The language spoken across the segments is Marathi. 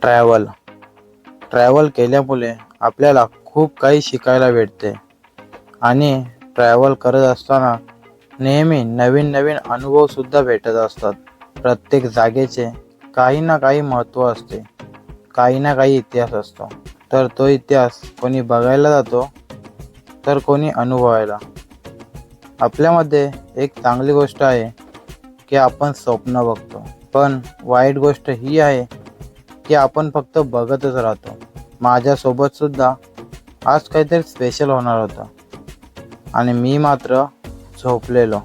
ट्रॅव्हल. ट्रॅव्हल केल्यामुळे आपल्याला खूप काही शिकायला भेटते. आणि ट्रॅव्हल करत असताना नेहमी नवीन नवीन अनुभवसुद्धा भेटत असतात. प्रत्येक जागेचे काही ना काही महत्त्व असते. काही ना काही इतिहास असतो. तर तो इतिहास कोणी बघायला जातो तर कोणी अनुभवायला. आपल्यामध्ये एक चांगली गोष्ट आहे की आपण स्वप्न बघतो. पण वाईट गोष्ट ही आहे की आपण फक्त बघतच राहतो. माझ्यासोबत सुद्धा आज काहीतरी स्पेशल होणार होतं. आणि मी मात्र झोपलेलो.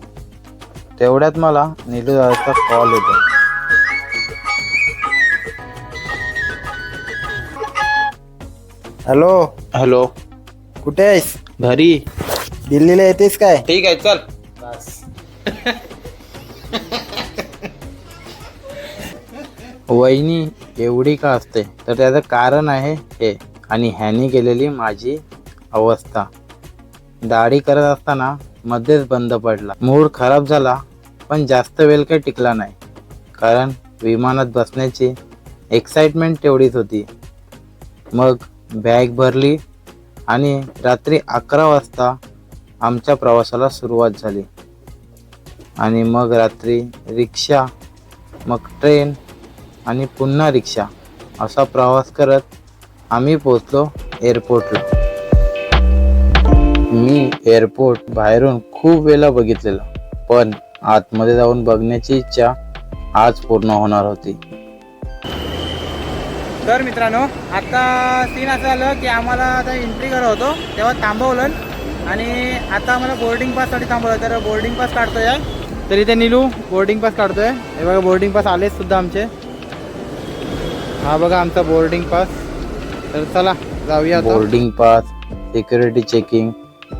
तेवढ्यात मला नीलू दादाचा कॉल येतो. हॅलो? हॅलो. कुठे आहेस? घरी. दिल्लीला येतेस काय? ठीक आहे चल. वहिनी एवढी का असते? तर त्याचं कारण आहे हे. आणि ह्याने केलेली माझी अवस्था. दाढी करत असताना मध्येच बंद पडला. मूड खराब झाला पण जास्त वेळ काही टिकला नाही. कारण विमानात बसण्याची एक्साइटमेंट तेवढीच होती. मग बॅग भरली आणि रात्री अकरा वाजता आमच्या प्रवासाला सुरुवात झाली. आणि मग रात्री रिक्षा मग ट्रेन आणि पुन्हा रिक्षा असा प्रवास करत आम्ही पोचलो एअरपोर्टला. मी एअरपोर्ट बाहेरून खूप वेळा बघितलेलं पण आतमध्ये जाऊन बघण्याची इच्छा आज पूर्ण होणार होती. तर मित्रांनो आता सीन असं झालं की आम्हाला आता एंट्री करत होतो तेव्हा थांबवलं आणि आता आम्हाला बोर्डिंग पाससाठी थांबवलं. तर बोर्डिंग पास काढतोय. तर इथे निलू बोर्डिंग पास काढतोय. हे बघा बोर्डिंग पास आलेच सुद्धा आमचे. हा बघा आमचा बोर्डिंग पास तर चला जाऊया बोर्डिंग पास सिक्युरिटी चेकिंग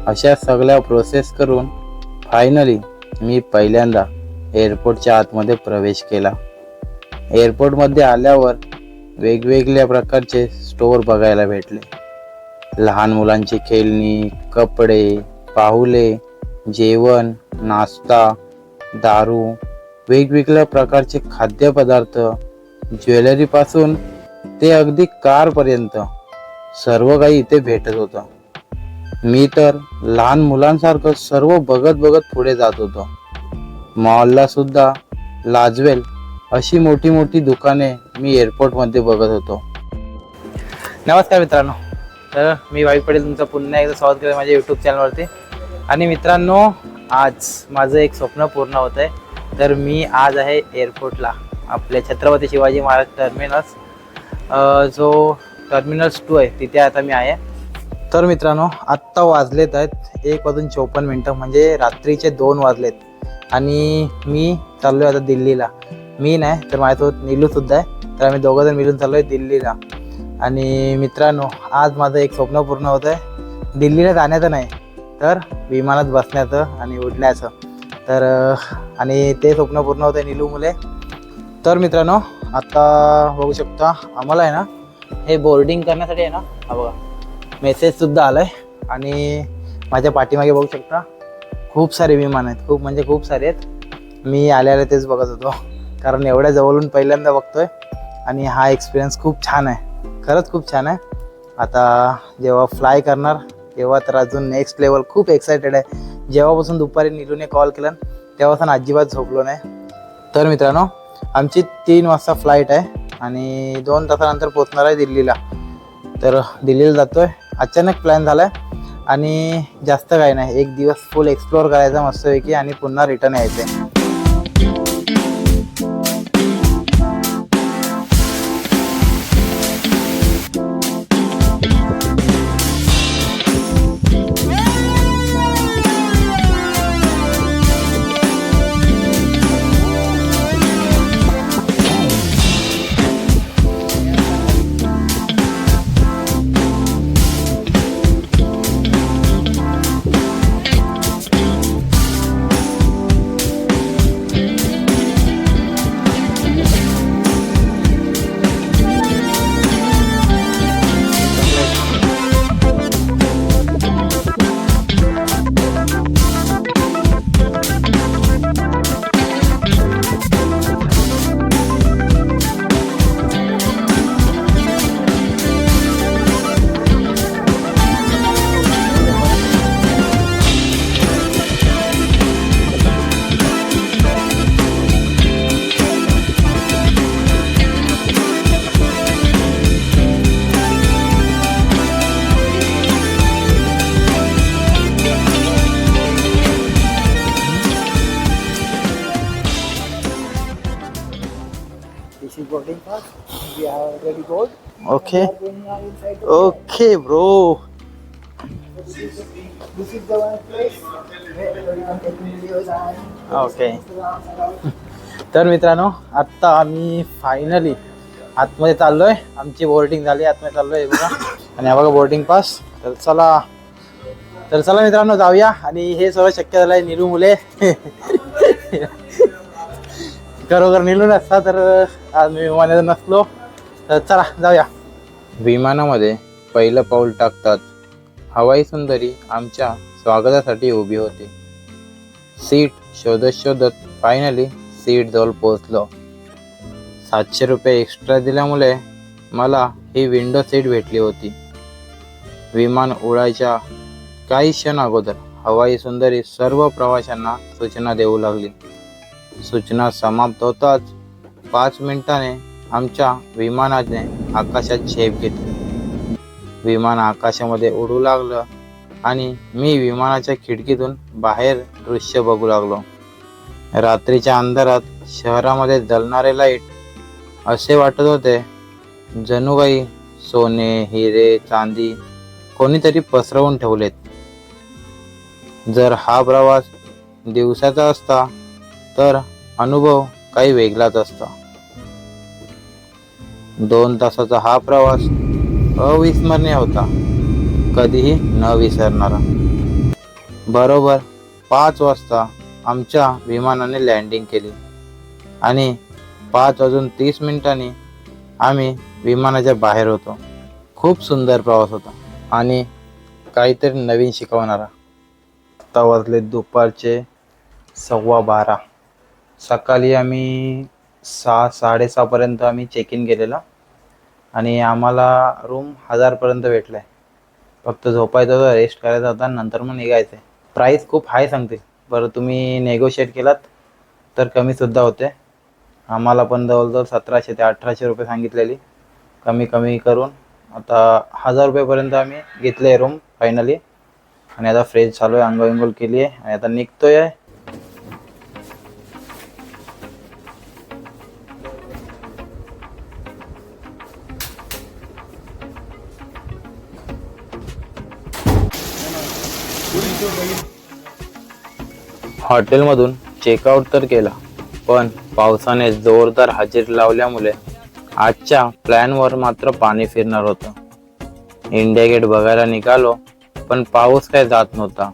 अशा सगळ्या प्रोसेस करून फायनली मी पहिल्यांदा एअरपोर्टच्या आतमध्ये प्रवेश केला. एअरपोर्टमध्ये आल्यावर वेगवेगळ्या प्रकारचे स्टोअर बघायला भेटले. लहान मुलांची खेळणी कपडे पाहुले जेवण नाश्ता दारू वेगवेगळ्या प्रकारचे खाद्यपदार्थ ज्वेलरीपासून ते अगदी कारपर्यंत सर्व काही इथे भेटत होतं. मी तर लहान मुलांसारखं सर्व बघत बघत पुढे जात होतो. मॉलला सुद्धा लाजवेल अशी मोठी मोठी दुकाने मी एअरपोर्टमध्ये बघत होतो. नमस्कार मित्रांनो. तर मी वाईट पडेल तुमचं पुन्हा एकदा स्वागत केलं माझ्या यूट्यूब चॅनलवरती आणि मित्रांनो आज माझं एक स्वप्न पूर्ण होत आहे तर मी आज आहे एअरपोर्टला. आपल्या छत्रपती शिवाजी महाराज टर्मिनस जो टर्मिनल्स टू आहे तिथे आता मी आहे. तर मित्रांनो आत्ता वाजलेत आहेत एक वाजून चोपन्न मिनटं म्हणजे रात्रीचे दोन वाजलेत. आणि मी चाललो आहे आता दिल्लीला. मी नाही तर माझ्यासोबत नीलूसुद्धा आहे. तर आम्ही दोघं जण मिळून चाललो आहे दिल्लीला. आणि मित्रांनो आज माझं एक स्वप्न पूर्ण होतं आहे. दिल्लीला जाण्याचं नाही तर विमानात बसण्याचं आणि उडण्याचं. तर आणि ते स्वप्न पूर्ण होतं आहे नीलू मुले. तर मित्रांनो आता बघू शकता आम्हाला आहे ना हे बोर्डिंग करण्यासाठी आहे ना हा बघा मेसेजसुद्धा आला आहे आणि माझ्या पाठीमागे बघू शकता खूप सारे विमान आहेत. खूप म्हणजे खूप सारे आहेत. मी आल्याला तेच बघत होतो. कारण एवढ्या जवळून पहिल्यांदा बघतोय. आणि हा एक्सपिरियन्स खूप छान आहे. खरंच खूप छान आहे. आता जेव्हा फ्लाय करणार तेव्हा तर अजून नेक्स्ट लेवल खूप एक्सायटेड आहे. जेव्हापासून दुपारी निलूने कॉल केला तेव्हापासून अजिबात झोपलो नाही. तर मित्रांनो आमची तीन वाजता फ्लाईट आहे आणि दोन तासानंतर पोचणार आहे दिल्लीला. तर दिल्लीला जातो आहे अचानक प्लॅन झाला आहे आणि जास्त काही नाही. एक दिवस फुल एक्सप्लोअर करायचा मस्तपैकी आणि पुन्हा रिटर्न यायचं आहे ओके. Okay bro. ओके. तर मित्रांनो आत्ता आम्ही फायनली आतमध्ये चाललो आहे आमची बोर्डिंग झाली आतमध्ये चाललो आहे बघा. आणि हा बघा बोर्डिंग पास तर चला तर चला मित्रांनो जाऊया. आणि हे सगळं शक्य झालं आहे निलू मुले. खरोखर निलू नसता तर आज मी विमानात नसलो तर चला जाऊया. विमानामध्ये पहिलं पाऊल टाकतात. हवाई सुंदरी आमच्या स्वागतासाठी उभी होती. सीट शोधत शोधत फायनली सीट जवळ पोहोचलो. सातशे रुपये एक्स्ट्रा दिल्यामुळे मला ही विंडो सीट भेटली होती. विमान उडायच्या काही क्षण अगोदर हवाई सुंदरी सर्व प्रवाशांना सूचना देऊ लागली. सूचना समाप्त होताच पाच मिनिटाने आमच्या विमानाने आकाशात झेप घेतली. विमान आकाशामध्ये उडू लागलं आणि मी विमानाच्या खिडकीतून बाहेर दृश्य बघू लागलो. रात्रीच्या अंधारात शहरामध्ये जलणारे लाइट असे वाटत होते जणू काही सोने हिरे चांदी कोणीतरी पसरवून ठेवलेत. जर हा प्रवास दिवसाचा असता तर अनुभव काही वेगळाच असता. दोन तासाचा हा प्रवास अविस्मरणीय होता. कधीही न विसरणारा. बरोबर पाच वाजता आमच्या विमानाने लँडिंग केली. आणि पाच वाजून तीस मिनिटांनी आम्ही विमानाच्या बाहेर होतो. खूप सुंदर प्रवास होता. आणि काहीतरी नवीन शिकवणारा. आता वाजले दुपारचे सव्वा बारा. सकाळी आम्ही सहा साडेसहापर्यंत आम्ही चेक इन केलेला. आणि आम्हाला रूम हजारपर्यंत भेटला आहे फक्त झोपायचं होतं रेस्ट करायचा होता नंतर मग निघायचं आहे प्राईस खूप हाय सांगते. बरं तुम्ही नेगोशिएट केलात तर कमीसुद्धा होते. आम्हाला पण जवळजवळ सतराशे ते अठराशे रुपये सांगितलेली. कमी कमी करून आता हजार रुपयेपर्यंत आम्ही घेतले आहे रूम फायनली आणि आता फ्रेश चालू आहे आंघोळ केली आहे आणि आता निघतो आहे हॉटेलमधून चेकआउट तर केला पण पावसाने जोरदार हजेर लावल्यामुळे आजच्या प्लॅनवर मात्र पाणी फिरणार होतं. इंडिया गेट बघायला निघालो पण पाऊस काय जात नव्हता.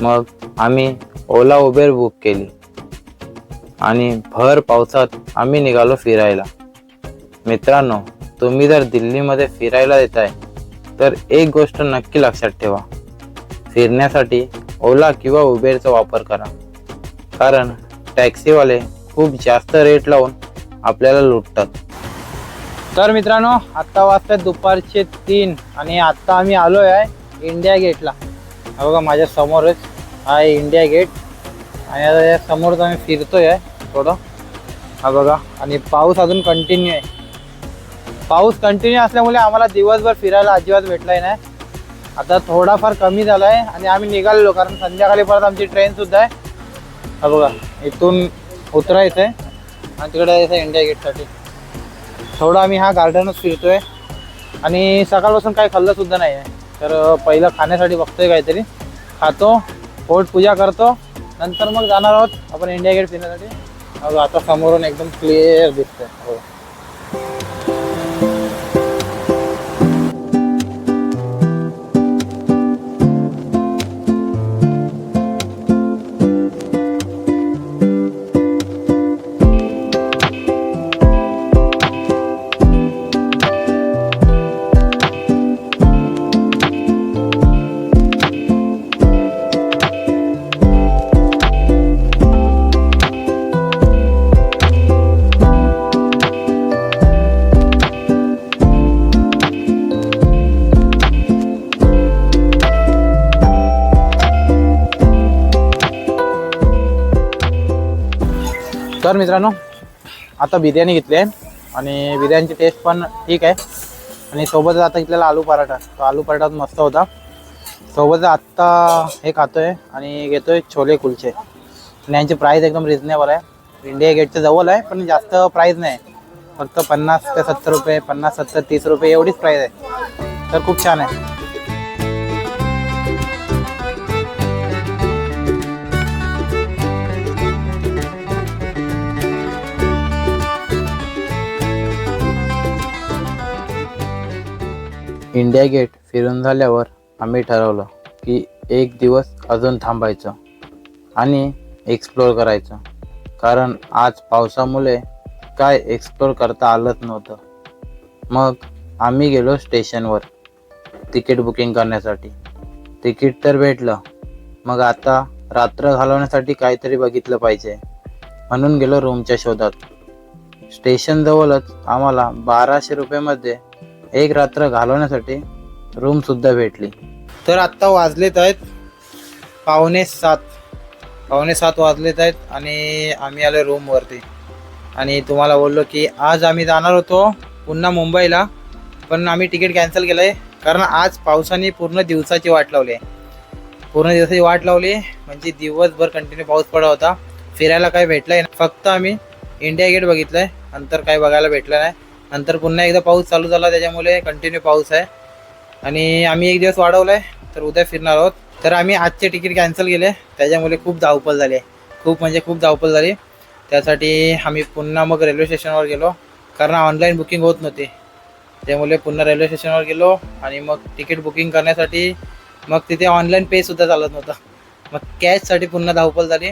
मग आम्ही ओला उबेर बुक केली आणि भर पावसात आम्ही निघालो फिरायला. मित्रांनो तुम्ही जर दिल्लीमध्ये फिरायला येताय तर एक गोष्ट नक्की लक्षात ठेवा. फिरण्यासाठी ओला किंवा उबेरचा वापर करा. कारण टॅक्सीवाले खूप जास्त रेट लावून आपल्याला लुटतात. तर मित्रांनो आत्ता वाजतात दुपारचे तीन आणि आत्ता आम्ही आलो आहे इंडिया गेटला बघा माझ्या समोरच हा आहे इंडिया गेट आणि आता या समोरच आम्ही फिरतोय आहे थोडं. हा बघा आणि पाऊस अजून कंटिन्यू आहे. पाऊस कंटिन्यू असल्यामुळे आम्हाला दिवसभर फिरायला अजिबात भेटलाय नाही. आता थोडाफार कमी झाला आहे आणि आम्ही निघालेलो कारण संध्याकाळी परत आमची ट्रेन सुद्धा आहे. हा बघा इथून उतरायचं आहे आणि तिकडे जायचं इंडिया गेटसाठी थोडं आम्ही हा गार्डनच फिरतोय. आणि सकाळपासून काही खाल्लं सुद्धा नाही आहे. तर पहिलं खाण्यासाठी बघतोय काहीतरी. खातो पोट पूजा करतो नंतर मग जाणार आहोत आपण इंडिया गेट फिरण्यासाठी. आता समोरून एकदम क्लिअर दिसतंय. हो. तर मित्रांनो आता बिर्याणी घेतली आहे आणि बिर्याणीची टेस्ट पण ठीक आहे. आणि सोबतच आता घेतलेला आलू पराठा. तो आलू पराठा मस्त होता. सोबतच आत्ता हे खातोय आणि घेतोय छोले कुलचे. आणि यांची प्राईस एकदम रिजनेबल आहे. इंडिया गेटच्या जवळ आहे पण जास्त प्राईस नाही. फक्त पन्नास ते सत्तर रुपये पन्नास सत्तर तीस रुपये एवढीच प्राईस आहे. तर खूप छान आहे. इंडिया गेट फिरून झाल्यावर आम्ही ठरवलं की एक दिवस अजून थांबायचं आणि एक्सप्लोअर करायचं. कारण आज पावसामुळे काय एक्सप्लोअर करता आलंच नव्हतं. मग आम्ही गेलो स्टेशनवर तिकीट बुकिंग करण्यासाठी. तिकीट तर भेटलं. मग आता रात्र घालवण्यासाठी काहीतरी बघितलं पाहिजे म्हणून गेलो रूमच्या शोधात. स्टेशनजवळच आम्हाला बाराशे रुपयेमध्ये एक रात्र घालवण्यासाठी रूम सुद्धा भेटली. तर आत्ता वाजलेत आहेत पावणे सात. पावणे सात वाजलेत आहेत आणि आम्ही आलो रूमवरती आणि तुम्हाला बोललो की आज आम्ही जाणार होतो पुन्हा मुंबईला पण आम्ही तिकीट कॅन्सल केलं आहे कारण आज पावसाने पूर्ण दिवसाची वाट लावली आहे. पूर्ण दिवसाची वाट लावली म्हणजे दिवसभर कंटिन्यू पाऊस पडा होता. फिरायला काही भेटलं आहे फक्त आम्ही इंडिया गेट बघितलं आहे नंतर काही बघायला भेटलं नाही. नंतर पुन्हा एकदा पाऊस चालू झाला त्याच्यामुळे कंटिन्यू पाऊस आहे. आणि आम्ही एक दिवस वाढवला आहे तर उद्या फिरणार आहोत. तर आम्ही आजचे तिकीट कॅन्सल केले त्याच्यामुळे खूप धावपळ झाली आहे. खूप म्हणजे खूप धावपळ झाली. त्यासाठी आम्ही पुन्हा मग रेल्वे स्टेशनवर गेलो कारण ऑनलाईन बुकिंग होत नव्हती. त्यामुळे पुन्हा रेल्वे स्टेशनवर गेलो आणि मग तिकीट बुकिंग करण्यासाठी मग तिथे ऑनलाईन पेसुद्धा चालत नव्हतं. मग कॅशसाठी पुन्हा धावपळ झाली.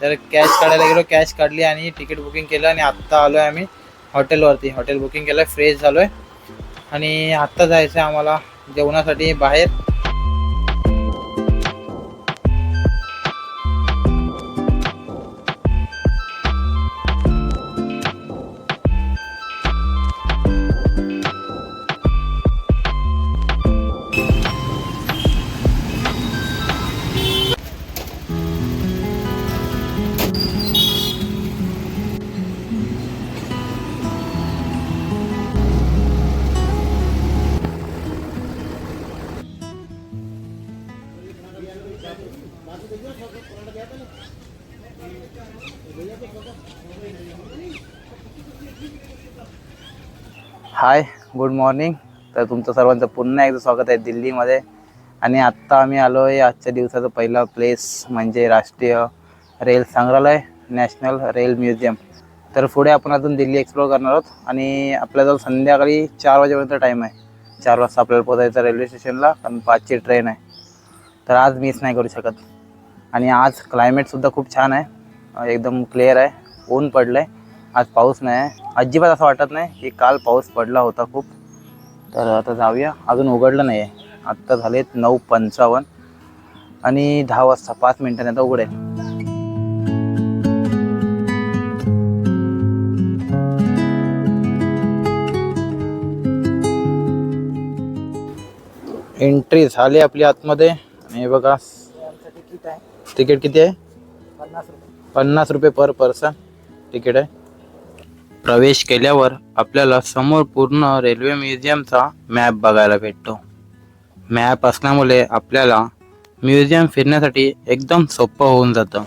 तर कॅश काढायला गेलो कॅश काढली आणि तिकीट बुकिंग केलं आणि आत्ता आलो आहे आम्ही. हॉटेलवरती. हॉटेल बुकिंग केलं आहे फ्रेश झालो आहे आणि आत्ता जायचं आहे आम्हाला जेवणासाठी बाहेर. हाय गुड मॉर्निंग तर तुमचं सर्वांचं पुन्हा एकदा स्वागत आहे दिल्लीमध्ये. आणि आत्ता आम्ही आलो आहे आजच्या दिवसाचा पहिला प्लेस म्हणजे राष्ट्रीय रेल संग्रहालय नॅशनल रेल म्युझियम तर पुढे आपण अजून दिल्ली एक्सप्लोअर करणार आहोत. आणि आपल्याजवळ संध्याकाळी चार वाजेपर्यंत टाईम आहे. चार वाजता आपल्याला पोचायचं रेल्वे स्टेशनला कारण पाचची ट्रेन आहे. तर आज मिस नाही करू शकत. आणि आज क्लायमेटसुद्धा खूप छान आहे. एकदम क्लिअर आहे. ऊन पडलं आहे आज पाऊस नाही आहे. अजिबात असं वाटत नाही की काल पाऊस पडला होता खूप. तर आता जाऊया. अजून उघडलं नाही आहे आत्ता झालेत नऊ पंचावन्न. आणि दहा वाजता पाच मिनिटांनी आता उघडेल एंट्री झाली आपली आतमध्ये. आणि हे बघा तिकीट आहे. तिकीट किती आहे? पन्नास रुपये. पन्नास रुपये पर पर्सन तिकीट आहे. प्रवेश केल्यावर आपल्याला समोर पूर्ण रेल्वे म्युझियमचा मॅप बघायला भेटतो. मॅप असल्यामुळे आपल्याला म्युझियम फिरण्यासाठी एकदम सोपं होऊन जातं.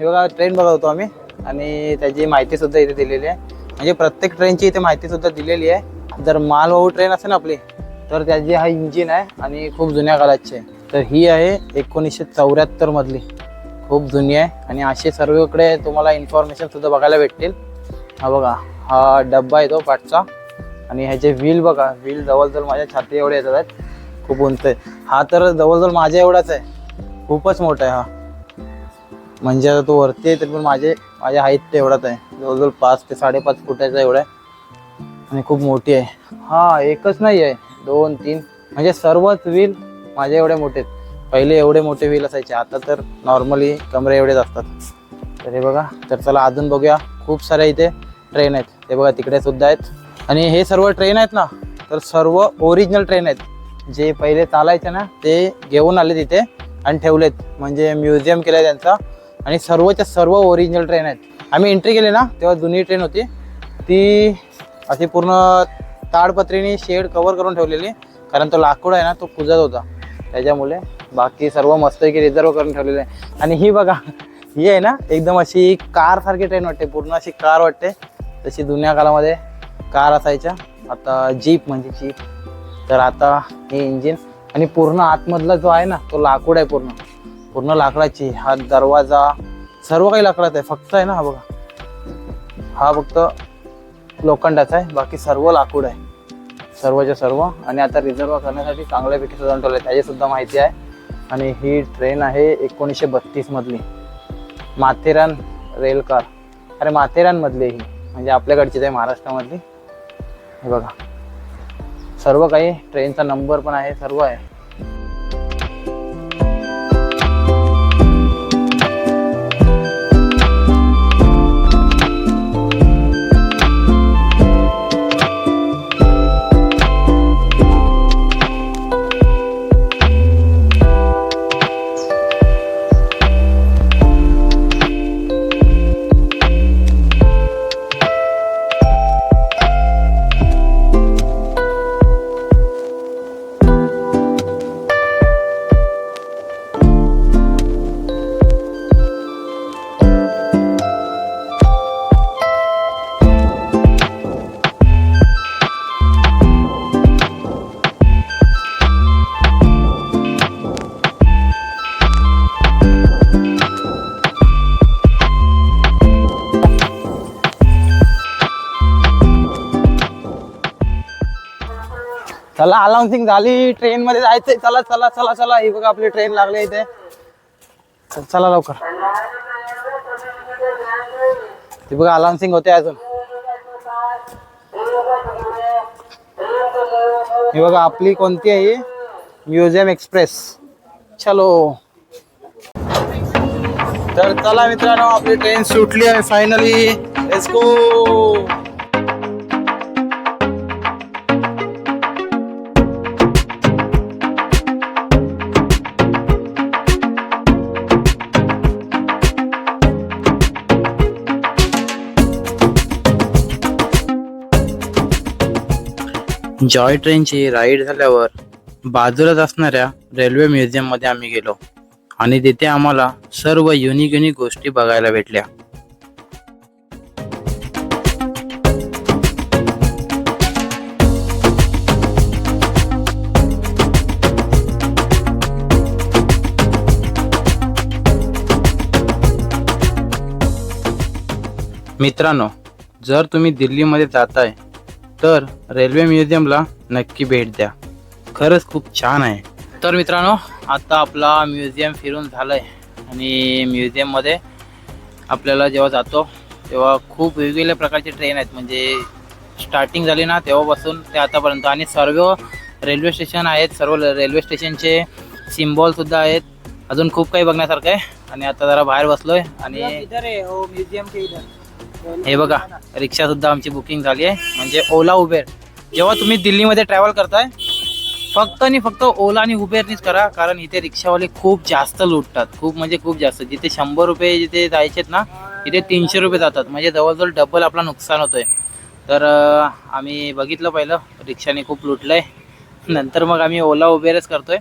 हे बघा ट्रेन बघत होतो आम्ही. आणि त्याची माहिती सुद्धा इथे दिलेली आहे. म्हणजे प्रत्येक ट्रेनची इथे माहिती सुद्धा दिलेली आहे. जर मालवाहू ट्रेन असेल ना आपली तर त्याची हा इंजिन आहे आणि खूप जुन्या काळाची आहे. तर ही आहे एकोणीसशे चौऱ्याहत्तर मधली. खूप जुनी आहे. आणि असे सर्वकडे तुम्हाला इन्फॉर्मेशन सुद्धा बघायला भेटतील. हा बघा हा डब्बा आहे तो पाठचा. आणि ह्याचे व्हील बघा व्हील जवळजवळ माझ्या छाती एवढे येतात. खूप उंच आहे. हा तर जवळजवळ माझ्या एवढाच आहे. खूपच मोठा आहे हा. म्हणजे आता तो वरती आहे तरी पण माझे माझ्या हाईट तेवढाच आहे. जवळजवळ पाच ते साडेपाच फुटाचा एवढा आहे. आणि खूप मोठी आहे. हां एकच नाही आहे. दोन तीन. म्हणजे सर्वच व्हील माझे एवढे मोठे आहेत. पहिले एवढे मोठे व्हील असायचे. आता तर नॉर्मली कमरे एवढेच असतात. तर हे बघा तर चला अजून बघूया. खूप साऱ्या इथे ट्रेन आहेत. ते बघा तिकडे सुद्धा आहेत. आणि हे सर्व ट्रेन आहेत ना तर सर्व ओरिजिनल ट्रेन आहेत. जे पहिले चालायचे ना ते घेऊन आले तिथे आणि ठेवलेत. म्हणजे म्युझियम केलं आहे त्यांचा. आणि सर्वच्या सर्व ओरिजिनल ट्रेन आहेत. आम्ही एंट्री केली ना तेव्हा जुनी ट्रेन होती. ती अशी पूर्ण ताडपत्रीने शेड कवर करून ठेवलेली. कारण तो लाकूड आहे ना तो कुजत होता. त्याच्यामुळे बाकी सर्व मस्तपैकी रिझर्व करून ठेवलेले. आहे आणि ही बघा ही आहे ना एकदम अशी कारसारखी ट्रेन वाटते. पूर्ण अशी कार वाटते. तशी जुन्या काळामध्ये कार असायच्या. आता जीप म्हणजे जीप तर आता हे इंजिन आणि पूर्ण आतमधला जो आहे ना तो लाकूड आहे पूर्ण. पूर्ण लाकडाची हा दरवाजा सर्व काही लाकडात आहे. फक्त आहे ना हा बघा. हा फक्त लोखंडाचा आहे. बाकी सर्व लाकूड आहे. सर्वच्या सर्व. आणि आता रिझर्व करण्यासाठी चांगल्यापैकी सजावून ठेवलं. आहे त्याची सुद्धा माहिती आहे. आणि ही ट्रेन आहे एकोणीसशे बत्तीस मधली. माथेरान रेल कार अरे माथेरानमधली ही. म्हणजे आपल्याकडचीच आहे महाराष्ट्रामधली. हे बघा. सर्व काही ट्रेनचा नंबर पण आहे सर्व आहे. चला अनाउन्सिंग झाली ट्रेन मध्ये जायचंय. चला चला चला चला. ही बघा ट्रेन लागली इथे. चल- लवकर. ती बघा अनाउन्सिंग होते आपली कोणती आहे म्युझियम एक्सप्रेस. चलो. तर चला मित्रांनो, आपली ट्रेन सुटली आहे फायनली लेट्स जॉय ट्रेनची राईड झाल्यावर बाजूलाच असणाऱ्या रेल्वे म्युझियममध्ये आम्ही गेलो. आणि तिथे आम्हाला सर्व युनिक युनिक गोष्टी बघायला भेटल्या. मित्रांनो जर तुम्ही दिल्लीमध्ये जाताय तर रेल्वे म्युझियमला नक्की भेट द्या. खरंच खूप छान आहे. तर मित्रांनो आता आपला म्युझियम फिरून झालं आहे आणि म्युझियममध्ये आपल्याला जेव्हा जातो तेव्हा खूप वेगवेगळ्या प्रकारचे ट्रेन आहेत. म्हणजे स्टार्टिंग झाली ना तेव्हापासून ते आतापर्यंत. आणि सर्व रेल्वे स्टेशन आहेत. सर्व रेल्वे स्टेशनचे सिम्बॉलसुद्धा आहेत. अजून खूप काही बघण्यासारखं आहे. आणि आता जरा बाहेर बसलो आहे. हो, आणि म्युझियम हे बघा रिक्षा सुद्धा आमची बुकिंग झाली आहे. म्हणजे ओला उबेर. जेव्हा तुम्ही दिल्लीमध्ये ट्रॅव्हल करताय फक्त आणि फक्त ओला आणि उबेरनीच करा कारण इथे रिक्षावाले खूप जास्त लुटतात. खूप म्हणजे खूप जास्त. जिथे शंभर रुपये जिथे जायचेत ना तिथे तीनशे रुपये जातात. म्हणजे जवळजवळ डबल आपला नुकसान होतोय. तर आम्ही बघितलं पहिलं रिक्षाने खूप लुटलंय. नंतर मग आम्ही ओला उबेरच करतोय.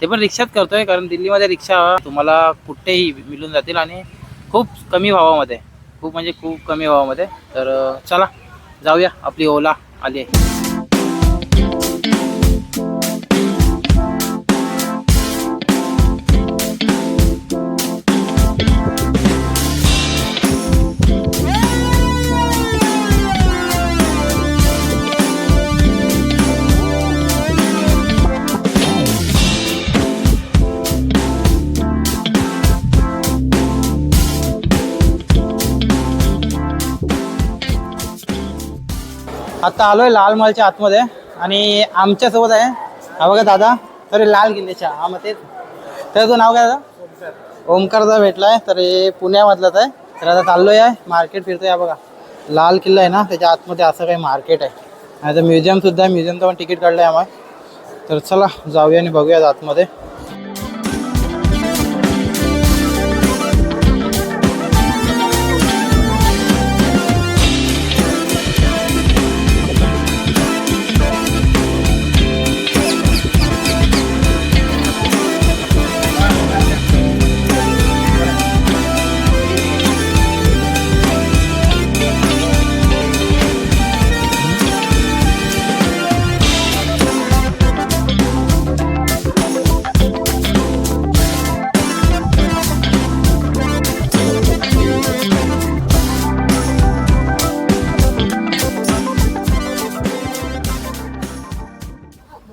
ते पण रिक्षात करतोय कारण दिल्लीमध्ये रिक्षा तुम्हाला कुठेही मिळून जातील आणि खूप कमी भावामध्ये. खूप म्हणजे खूप कमी भावामध्ये. तर चला जाऊया. आपली ओला आली आहे. आता आलोय लाल महालच्या आतमध्ये आणि आमच्यासोबत आहे. हा बघा दादा तर हे लाल किल्ल्याच्या हा मग तेच. तर तुझं नाव काय दादा? ओमकारचा भेटलाय तर हे पुण्यामधलाच आहे. तर आता चाललोय आहे मार्केट फिरतोय हा बघा. लाल किल्ला आहे ना त्याच्या आतमध्ये असं काही मार्केट आहे. आणि आता म्युझियम सुद्धा आहे म्युझियमचं पण तिकीट काढलंय आम्हाला. तर चला जाऊया आणि बघूया आतमध्ये.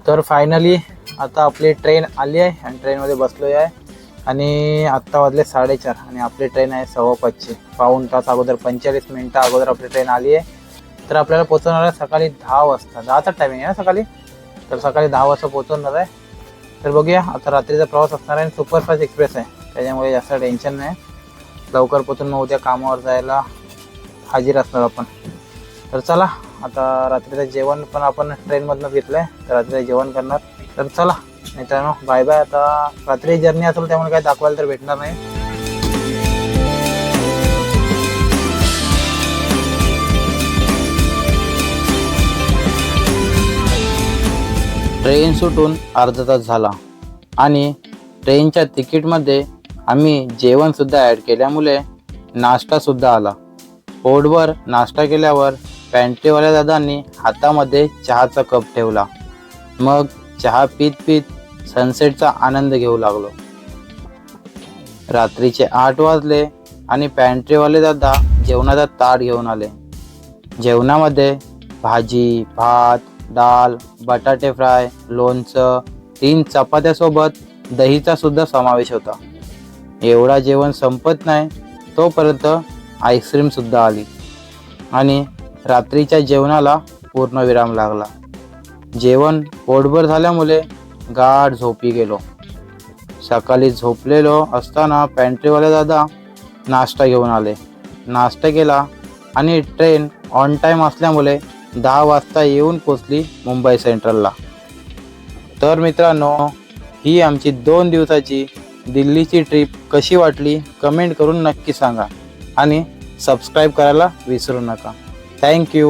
तर फायनली आता आपली ट्रेन आली आहे आणि ट्रेनमध्ये बसलो आहे. आणि आत्ता वाजले साडेचार आणि आपली ट्रेन आहे सव्वा पाचची. पाऊण तास अगोदर पंचेचाळीस मिनटं अगोदर आपली ट्रेन आली आहे. तर आपल्याला पोचवणार आहे सकाळी दहा वाजता. दहाचा टायमिंग आहे सकाळी? तर सकाळी दहा वाजता पोचवणार आहे. तर बघूया आता रात्रीचा प्रवास असणार आहे सुपरफास्ट एक्सप्रेस आहे. त्याच्यामुळे जास्त टेन्शन नाही. लवकर पोचून मग उद्या कामावर जायला हाजीर असणार आपण. तर चला आता रात्रीचं जेवण पण आपण ट्रेनमधनं घेतलं आहे तर रात्रीचं जेवण करणार. तर चला मित्रांनो बाय बाय आता रात्री जर्नी असेल त्यामुळे काय दाखवायला तर भेटणार नाही. ट्रेन सुटून अर्धा तास झाला. आणि ट्रेनच्या तिकीटमध्ये आम्ही जेवणसुद्धा ॲड केल्यामुळे नाश्तासुद्धा आला. पोटभर नाश्ता केल्यावर पॅन्ट्रीवाल्या दादांनी हातामध्ये चहाचा कप ठेवला. मग चहा पीत पीत सनसेटचा आनंद घेऊ लागलो. रात्रीचे आठ वाजले आणि पॅन्ट्रीवाले दादा जेवणाचा ताट घेऊन आले. जेवणामध्ये भाजी भात दाल बटाटे फ्राय लोणचं तीन चपात्यासोबत दहीचा सुद्धा समावेश होता. एवढा जेवण संपत नाही तोपर्यंत आईस्क्रीम सुद्धा आली. आणि रात्रीच्या जेवणाला पूर्णविराम लागला. जेवण पोटभर झाल्यामुळे गाढ झोपी गेलो. सकाळी झोपलेलो असताना पॅन्ट्रीवाले दादा नाश्ता घेऊन आले. नाश्ता केला आणि ट्रेन ऑन टाईम असल्यामुळे दहा वाजता येऊन पोचली मुंबई सेंट्रलला तर मित्रांनो ही आमची दोन दिवसाची दिल्लीची ट्रिप कशी वाटली कमेंट करून नक्की सांगा आणि सबस्क्राईब करायला विसरू नका. Thank you